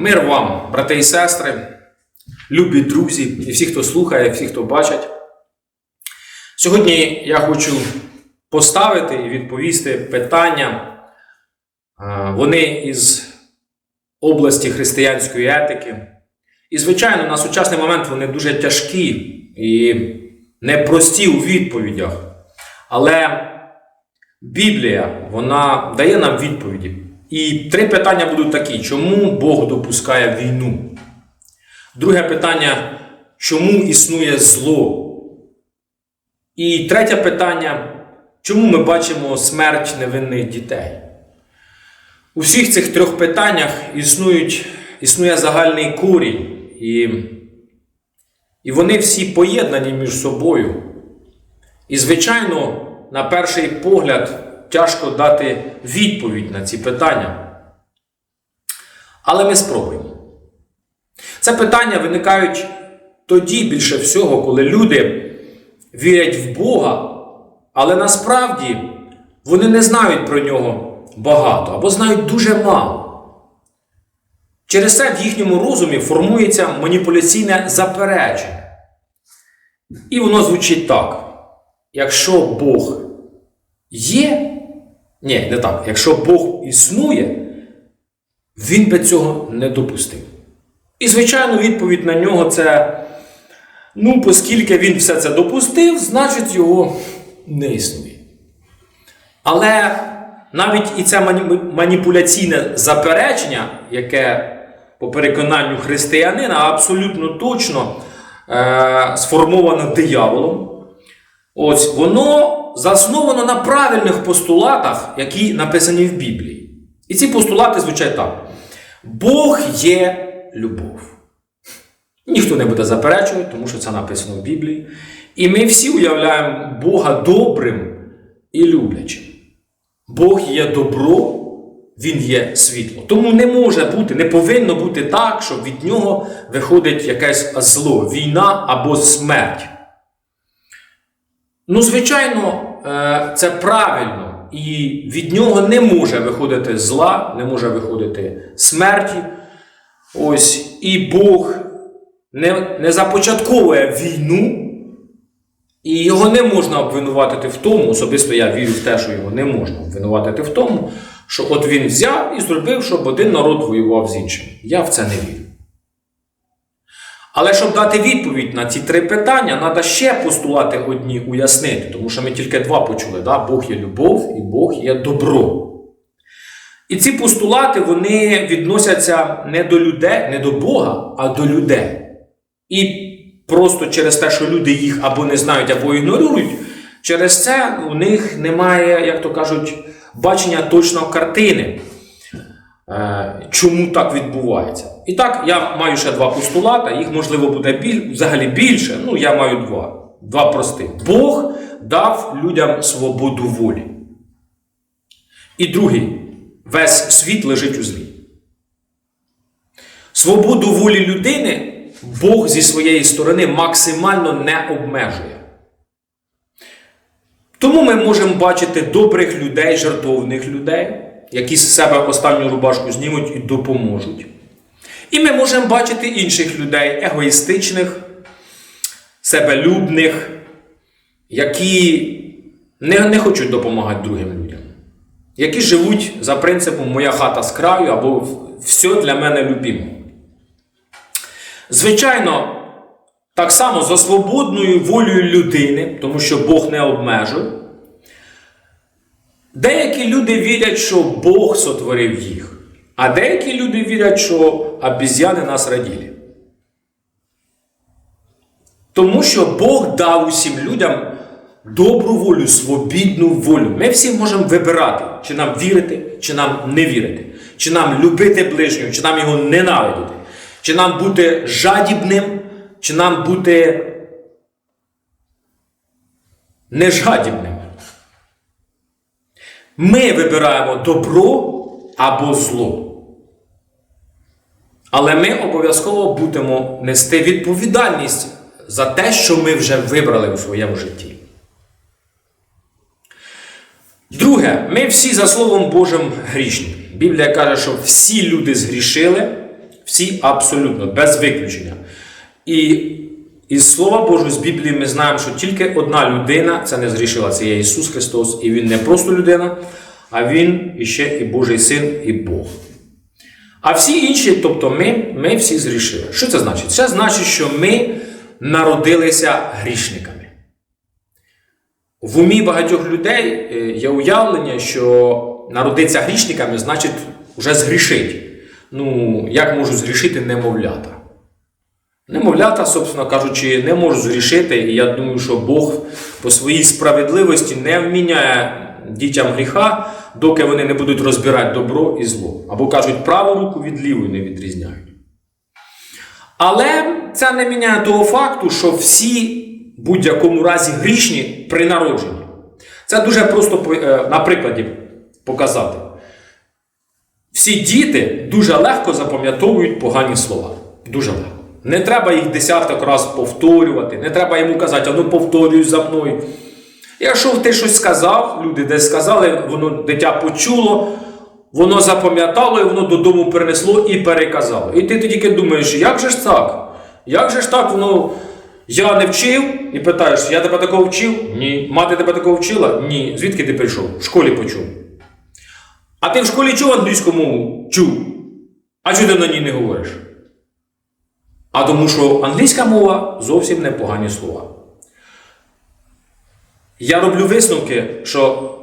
Мир вам, брати і сестри, любі друзі, і всі, хто слухає, і всі, хто бачать. Сьогодні я хочу поставити і відповісти питання. Е, Вони із області християнської етики. І, звичайно, на сучасний момент вони дуже тяжкі і непрості у відповідях. Але Біблія вона дає нам відповіді. І три питання будуть такі: чому Бог допускає війну? Друге питання, чому існує зло? І третє питання, чому ми бачимо смерть невинних дітей? У всіх цих трьох питаннях існують, існує загальний корінь, і, і вони всі поєднані між собою. І, звичайно, на перший погляд тяжко дати відповідь на ці питання. Але ми спробуємо. Це питання виникають тоді більше всього, коли люди вірять в Бога, але насправді вони не знають про нього багато або знають дуже мало. Через це в їхньому розумі формується маніпуляційне заперечення. І воно звучить так. Якщо Бог є, ні, не так. Якщо Бог існує, він би цього не допустив. І, звичайно, відповідь на нього це: ну, оскільки він все це допустив, значить його не існує. Але навіть і це маніпуляційне заперечення, яке по переконанню християнина абсолютно точно е, сформовано дияволом, ось воно засновано на правильних постулатах, які написані в Біблії. І ці постулати звучать так: Бог є любов. Ніхто не буде заперечувати, тому що це написано в Біблії. І ми всі уявляємо Бога добрим і люблячим. Бог є добро, Він є світло. Тому не може бути, не повинно бути так, що від нього виходить якесь зло, війна або смерть. Ну, звичайно, е, це правильно, і від нього не може виходити зла, не може виходити смерті. Ось, і Бог не, не започатковує війну, і його не можна обвинуватити в тому, особисто я вірю в те, що його не можна обвинуватити в тому, що от він взяв і зробив, щоб один народ воював з іншим. Я в це не вірю. Але щоб дати відповідь на ці три питання, треба ще постулати одні уяснити, тому що ми тільки два почули: да? Бог є любов і Бог є добро. І ці постулати вони відносяться не до людей, не до Бога, а до людей. І просто через те, що люди їх або не знають, або ігнорують, через це у них немає, як то кажуть, бачення точно картини, чому так відбувається. І так, я маю ще два постулати, їх можливо буде біль, взагалі більше. Ну, я маю два. Два простих. Бог дав людям свободу волі. І другий, весь світ лежить у злі. Свободу волі людини Бог зі своєї сторони максимально не обмежує. Тому ми можемо бачити добрих людей, жертовних людей, які з себе останню рубашку знімуть і допоможуть. І ми можемо бачити інших людей, егоїстичних, себелюбних, які не, не хочуть допомагати другим людям, які живуть за принципом моя хата з краю або все для мене любимо. Звичайно, так само за свободною волею людини, тому що Бог не обмежує. Деякі люди вірять, що Бог сотворив їх, а деякі люди вірять, що обіз'яни нас раділи. Тому що Бог дав усім людям добру волю, свобідну волю. Ми всі можемо вибирати, чи нам вірити, чи нам не вірити, чи нам любити ближнього, чи нам його ненавидіти, чи нам бути жадібним, чи нам бути нежадібним. Ми вибираємо добро або зло. Але ми обов'язково будемо нести відповідальність за те, що ми вже вибрали у своєму житті. Друге, ми всі за Словом Божим грішні. Біблія каже, що всі люди згрішили, Всі абсолютно, без виключення. І із Слова Божого, з Біблії ми знаємо, що тільки одна людина це не зрішила, це є Ісус Христос, і Він не просто людина, а Він іще і Божий Син, і Бог. А всі інші, тобто ми, ми всі зрішили. Що це значить? Це значить, що ми народилися грішниками. В умі багатьох людей е, є уявлення, що народитися грішниками значить вже згрішить. Ну, як можуть згрішити немовлята? Немовлята, собственно кажучи, не можуть згрішити, і я думаю, що Бог по своїй справедливості не вміняє дітям гріха, доки вони не будуть розбирати добро і зло. Або кажуть, праву руку від лівої не відрізняють. Але це не міняє того факту, що всі в будь-якому разі грішні при народженні. Це дуже просто е, на прикладі показати. Всі діти дуже легко запам'ятовують погані слова. Дуже легко. Не треба їх десяток разів повторювати, не треба йому казати, а ну повторюй за мною. Якщо ти щось сказав, люди десь сказали, воно дитя почуло, воно запам'ятало і воно додому перенесло і переказало. І ти тільки думаєш, як же ж так? Як же ж так воно. Я не вчив і питаєш, я тебе такого вчив? Ні. Мати тебе такого вчила? Ні. Звідки ти прийшов? В школі почув. А ти в школі чув англійську мову? Чув. А чого ти на ній не говориш? А тому що англійська мова зовсім не погані слова. Я роблю висновки, що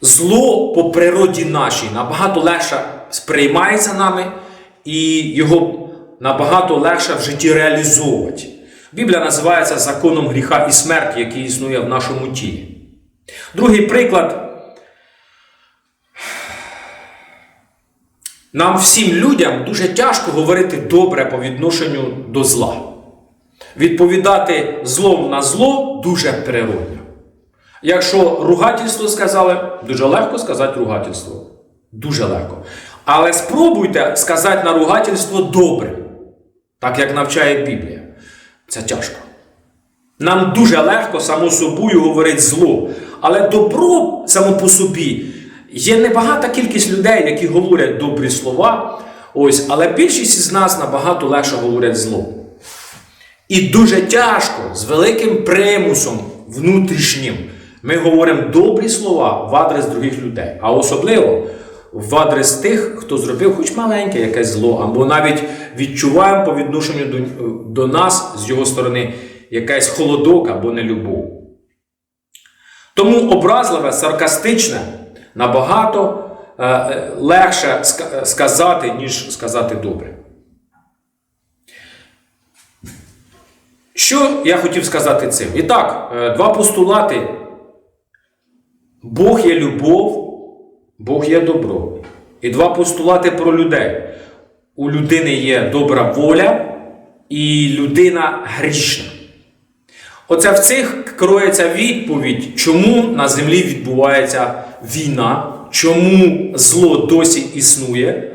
зло по природі нашій набагато легше сприймається нами, і його набагато легше в житті реалізовувати. Біблія називається законом гріха і смерті, який існує в нашому тілі. Другий приклад. Нам всім людям дуже тяжко говорити добре по відношенню до зла. Відповідати злом на зло дуже природно. Якщо ругательство сказали, дуже легко сказати ругательство. Дуже легко. Але спробуйте сказати на ругательство добре, так як навчає Біблія. Це тяжко. Нам дуже легко само собою говорити зло. Але добро само по собі є небагата кількість людей, які говорять добрі слова. Ось, але більшість із нас набагато легше говорять зло. І дуже тяжко, з великим примусом внутрішнім, ми говоримо добрі слова в адрес других людей, а особливо в адрес тих, хто зробив хоч маленьке якесь зло, або навіть відчуваємо по відношенню до, до нас з його сторони якийсь холодок або нелюбов. Тому образливе, саркастичне набагато е, легше сказати, ніж сказати добре. Що я хотів сказати цим? І так, е, два постулати. Бог є любов, Бог є добро. І два постулати про людей. У людини є добра воля і людина грішна. Оце в цих кроється відповідь, чому на землі відбувається війна, чому зло досі існує,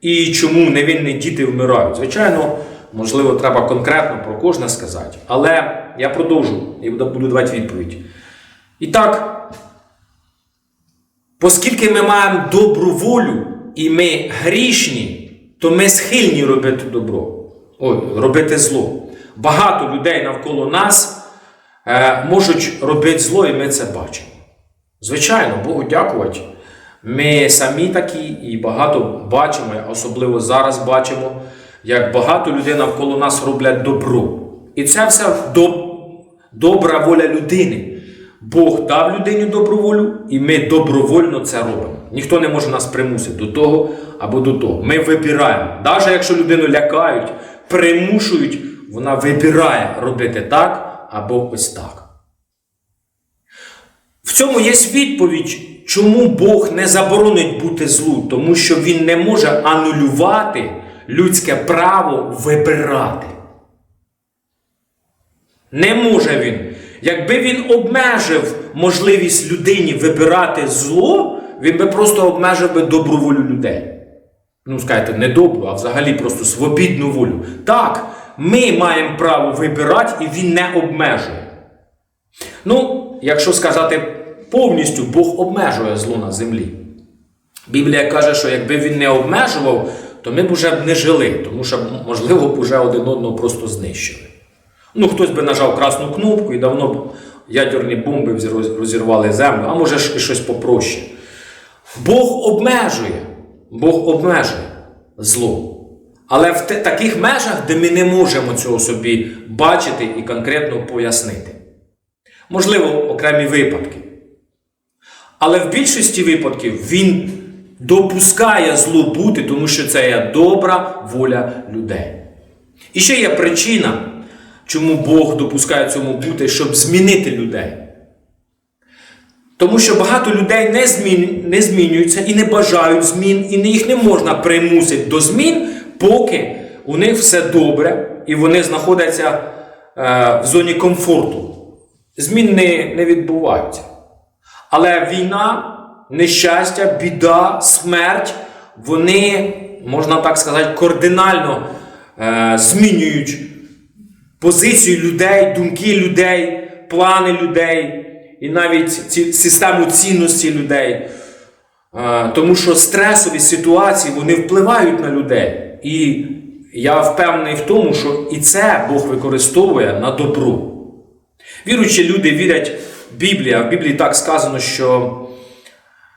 і чому невинні діти вмирають. Звичайно. Можливо, треба конкретно про кожне сказати. Але я продовжу і буду давати відповідь. І так, оскільки ми маємо добру волю і ми грішні, то ми схильні робити добро, ой, робити зло. Багато людей навколо нас е, можуть робити зло, і ми це бачимо. Звичайно, Богу дякувати. Ми самі такі і багато бачимо, особливо зараз бачимо як багато людей навколо нас роблять добро. І це все доб... добра воля людини. Бог дав людині добру волю, і ми добровольно це робимо. Ніхто не може нас примусити до того або до того. Ми вибираємо. Навіть якщо людину лякають, примушують, вона вибирає робити так або ось так. Цьому є відповідь, чому Бог не заборонить бути злу, тому що Він не може анулювати людське право вибирати. Не може він. Якби він обмежив можливість людині вибирати зло, він би просто обмежив би добру волю людей. Ну, скажете, не добру, а взагалі просто свобідну волю. Так, ми маємо право вибирати, і він не обмежує. Ну, якщо сказати повністю, Бог обмежує зло на землі. Біблія каже, що якби він не обмежував, то ми б вже не жили, тому що, можливо, б вже один одного просто знищили. Ну, хтось би нажав красну кнопку і давно б ядерні бомби розірвали землю, а може і щось попроще. Бог обмежує, Бог обмежує зло. Але в таких межах, де ми не можемо цього собі бачити і конкретно пояснити. Можливо, окремі випадки. Але в більшості випадків він допускає зло бути, тому що це є добра воля людей. І ще є причина, чому Бог допускає цьому бути, щоб змінити людей. Тому що багато людей не, змін, не змінюються і не бажають змін, і їх не можна примусити до змін, поки у них все добре і вони знаходяться е, в зоні комфорту. Змін не, не відбуваються. Але війна, нещастя, біда, смерть, вони, можна так сказати, кардинально е, змінюють позицію людей, думки людей, плани людей і навіть ці, систему цінності людей. Е, Тому що стресові ситуації вони впливають на людей. І я впевнений в тому, що і це Бог використовує на добро. Віруючі люди вірять в в Біблії так сказано, що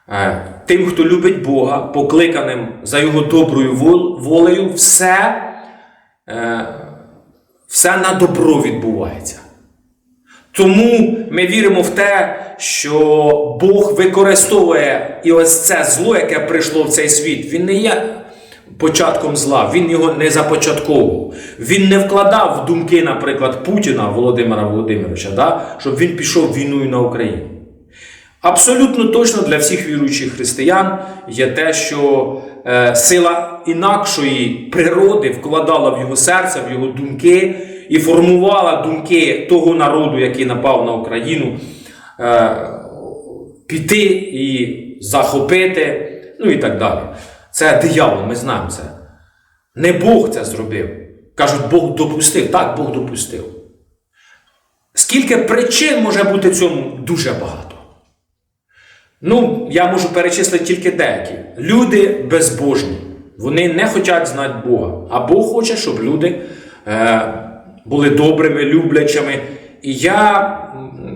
е, тим, хто любить Бога, покликаним за Його доброю волею, все, е, все на добро відбувається. Тому ми віримо в те, що Бог використовує і ось це зло, яке прийшло в цей світ. Він не є початком зла, він його не започатковував. Він не вкладав в думки, наприклад, Путіна Володимира Володимировича, да, щоб він пішов війною на Україну. Абсолютно точно для всіх віруючих християн є те, що е, сила інакшої природи вкладала в його серце, в його думки і формувала думки того народу, який напав на Україну, е, піти і захопити, ну і так далі. Це диявол, ми знаємо це. Не Бог це зробив. Кажуть, Бог допустив. Так, Бог допустив. Скільки причин може бути цьому дуже багато. Ну, я можу перечислити тільки деякі. Люди безбожні. Вони не хочуть знати Бога. А Бог хоче, щоб люди е, були добрими, люблячими. І я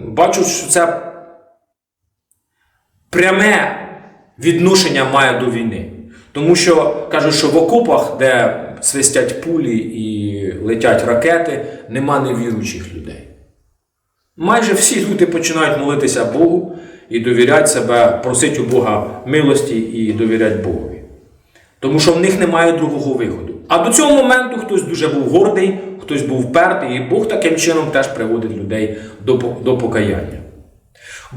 бачу, що це пряме відношення має до війни. Тому що кажуть, що в окопах, де свистять пулі і летять ракети, нема невіруючих людей. Майже всі люди починають молитися Богу і довіряти себе, просити у Бога милості і довіряти Богові. Тому що в них немає другого виходу. А до цього моменту хтось дуже був гордий, хтось був впертий, і Бог таким чином теж приводить людей до, до покаяння.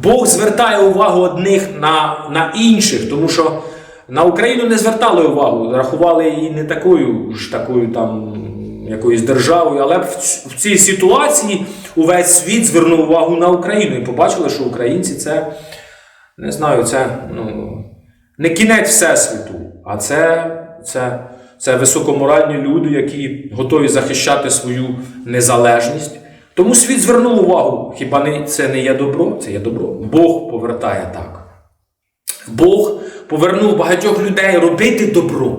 Бог звертає увагу одних на, на інших, тому що на Україну не звертали увагу, рахували її не такою ж такою там якоюсь державою, але в, цій ситуації увесь світ звернув увагу на Україну і побачили, що українці це не знаю, це ну, не кінець всесвіту, а це, це, це високоморальні люди, які готові захищати свою незалежність. Тому світ звернув увагу. Хіба не, це не є добро? Це є добро. Бог повертає так. Бог повернув багатьох людей робити добро.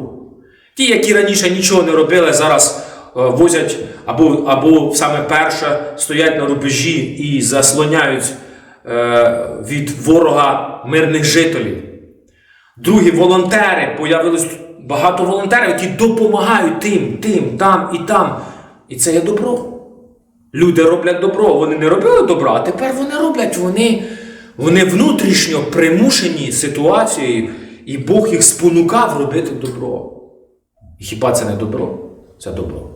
Ті, які раніше нічого не робили, зараз е, возять або, або саме перше стоять на рубежі і заслоняють е, від ворога мирних жителів. Другі волонтери, появилось багато волонтерів, які допомагають тим, тим, там і там. І це є добро. Люди роблять добро, вони не робили добра, а тепер вони роблять, вони, вони внутрішньо примушені ситуацією, і Бог їх спонукав робити добро. Хіба це не добро? Це добро.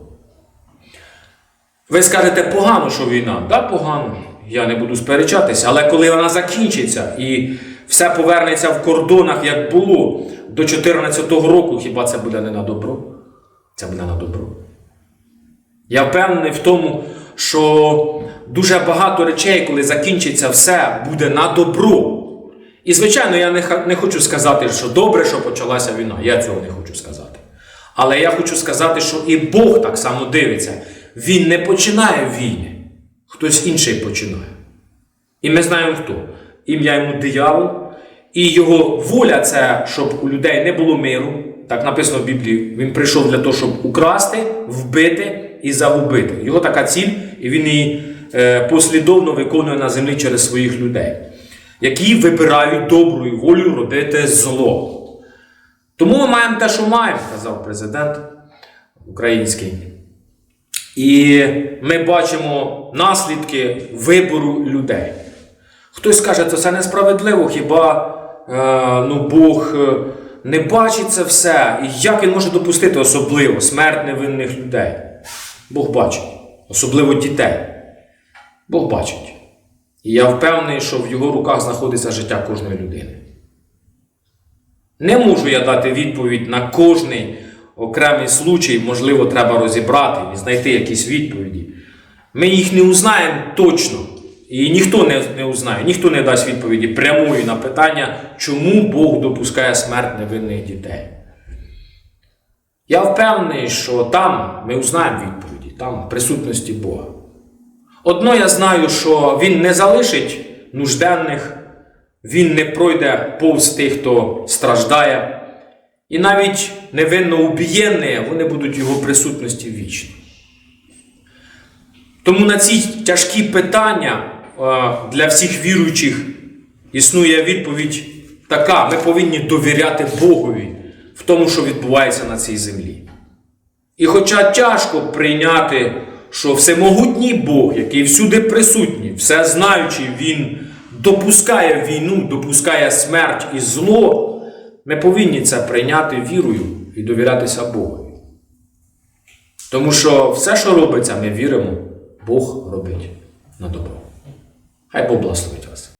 Ви скажете, погано, що війна. Так, погано. Я не буду сперечатися, але коли вона закінчиться і все повернеться в кордонах, як було до 2014 року, хіба це буде не на добро? Це буде на добро. Я впевнений в тому, що дуже багато речей, коли закінчиться все, буде на добро. І, звичайно, я не, не хочу сказати, що добре, що почалася війна. Я цього не хочу сказати. Але я хочу сказати, що і Бог так само дивиться. Він не починає війни, хтось інший починає. І ми знаємо хто. Ім'я йому диявол, і його воля це, щоб у людей не було миру, так написано в Біблії, він прийшов для того, щоб украсти, вбити і загубити. Його така ціль, і він її е, послідовно виконує на землі через своїх людей, які вибирають доброю волею робити зло. Тому ми маємо те, що маємо, казав президент український. І ми бачимо наслідки вибору людей. Хтось скаже, то це несправедливо, хіба е, ну, Бог е, не бачить це все? І як він може допустити особливо смерть невинних людей? Бог бачить, особливо дітей. Бог бачить. І я впевнений, що в його руках знаходиться життя кожної людини. Не можу я дати відповідь на кожний окремий случай, можливо, треба розібрати і знайти якісь відповіді. Ми їх не узнаємо точно. І ніхто не, не узнає, ніхто не дасть відповіді прямої на питання, чому Бог допускає смерть невинних дітей. Я впевнений, що там ми узнаємо відповіді, там присутності Бога. Одно я знаю, що Він не залишить нужденних, Він не пройде повз тих, хто страждає. І навіть невинно убієнні, вони будуть в його присутності вічно. Тому на ці тяжкі питання для всіх віруючих існує відповідь така: ми повинні довіряти Богові в тому, що відбувається на цій землі. І хоча тяжко прийняти, що всемогутній Бог, який всюди присутній, все знаючий, Він допускає війну, допускає смерть і зло, ми повинні це прийняти вірою і довірятися Богові. Тому що все, що робиться, ми віримо, Бог робить на добро. Хай Бог благословить вас.